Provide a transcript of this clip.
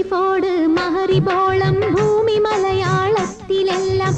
മച്ചിരി fort മഹരിബോളം ഭൂമി മലയാളത്തിലെല്ലാം.